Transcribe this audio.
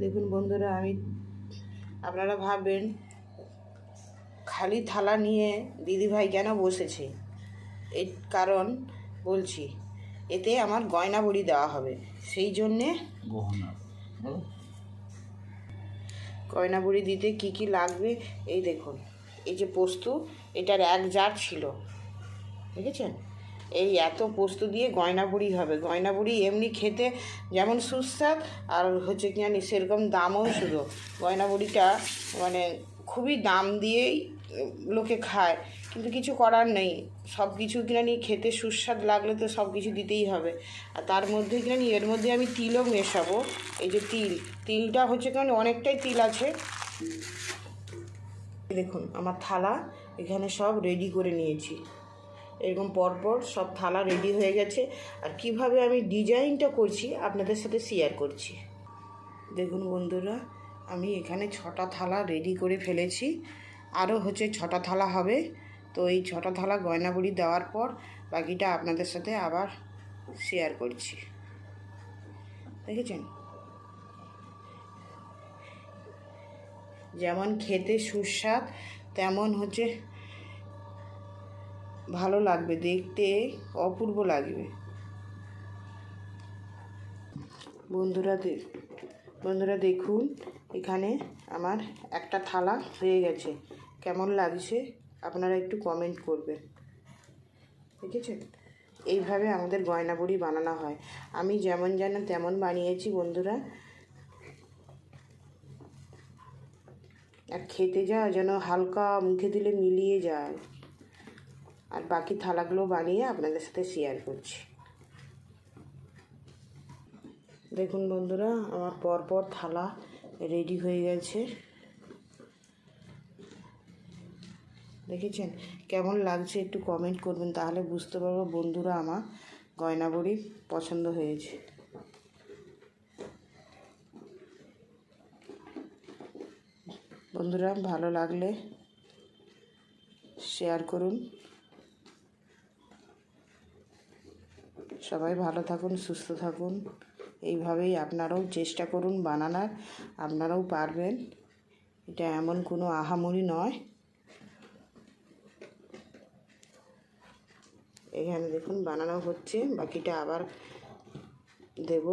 দেখুন বন্ধুরা আমি আপনারা ভাববেন খালি থালা নিয়ে দিদিভাই কেন বসেছে? এর কারণ বলছি এতে আমার গয়না বড়ি দেওয়া হবে সেই জন্যে গয়না বড়ি দিতে কি কি লাগবে? এই দেখুন এই যে পোস্ত এটার এক জার ছিল দেখেছেন? এই এত পোস্ত দিয়ে গয়না বড়ি হবে। গয়না বড়ি এমনি খেতে যেমন সুস্বাদ, আর হচ্ছে কি জানি সেরকম দামও শুধু। গয়না বড়িটা মানে খুবই দাম দিয়েই লোকে খায়, কিন্তু কিছু করার নেই। সব কিছু কিনা নিয়ে খেতে সুস্বাদ লাগলে তো সব কিছু দিতেই হবে। আর তার মধ্যে কিনা নিয়ে এর মধ্যে আমি তিলও মেশাবো। এই যে তিল, তিলটা হচ্ছে কারণ অনেকটাই তিল আছে। দেখুন, আমার থালা এখানে সব রেডি করে নিয়েছি। এরকম পরপর সব থালা রেডি হয়ে গেছে। আর কীভাবে আমি ডিজাইনটা করছি, আপনাদের সাথে শেয়ার করছি। দেখুন বন্ধুরা, আমি এখানে ছটা থালা রেডি করে ফেলেছি। আরও হচ্ছে ছটা থালা হবে। তো এই ছটা থালা গয়নাবড়ি দেওয়ার পর বাকিটা আপনাদের সাথে আবার শেয়ার করছি। দেখেছেন? যেমন খেতে সুস্বাদ, তেমন হচ্ছে ভালো লাগবে, দেখতে অপূর্ব লাগবে। বন্ধুরা বন্ধুরা দেখুন, এখানে আমার একটা থালা হয়ে গেছে। কেমন লাগছে আপনারা একটু কমেন্ট করবেন। দেখেছেন? এইভাবে আমাদের গয়না বড়ি বানানো হয়। আমি যেমন জানেন তেমন বানিয়েছি বন্ধুরা। আর খেতে যা যেন হালকা মুখে দিলে মিলিয়ে যায়। আর বাকি থালাগুলো বানিয়ে আপনাদের সাথে শেয়ার করছি। দেখুন বন্ধুরা, আমার পরপর থালা রেডি হয়ে গেছে। দেখেছেন? কেমন লাগছে একটু কমেন্ট করবেন, তাহলে বুঝতে পারব বন্ধুরা আমার গয়না বড়ি পছন্দ হয়েছে। বন্ধুরা, ভালো লাগলে শেয়ার করুন। সবাই ভালো থাকুন, সুস্থ থাকুন। এইভাবেই আপনারাও চেষ্টা করুন বানানার, আপনারাও পারবেন। এটা এমন কোনো আহামরি নয়। এখানে দেখুন বানানো হচ্ছে, বাকিটা আবার দেব।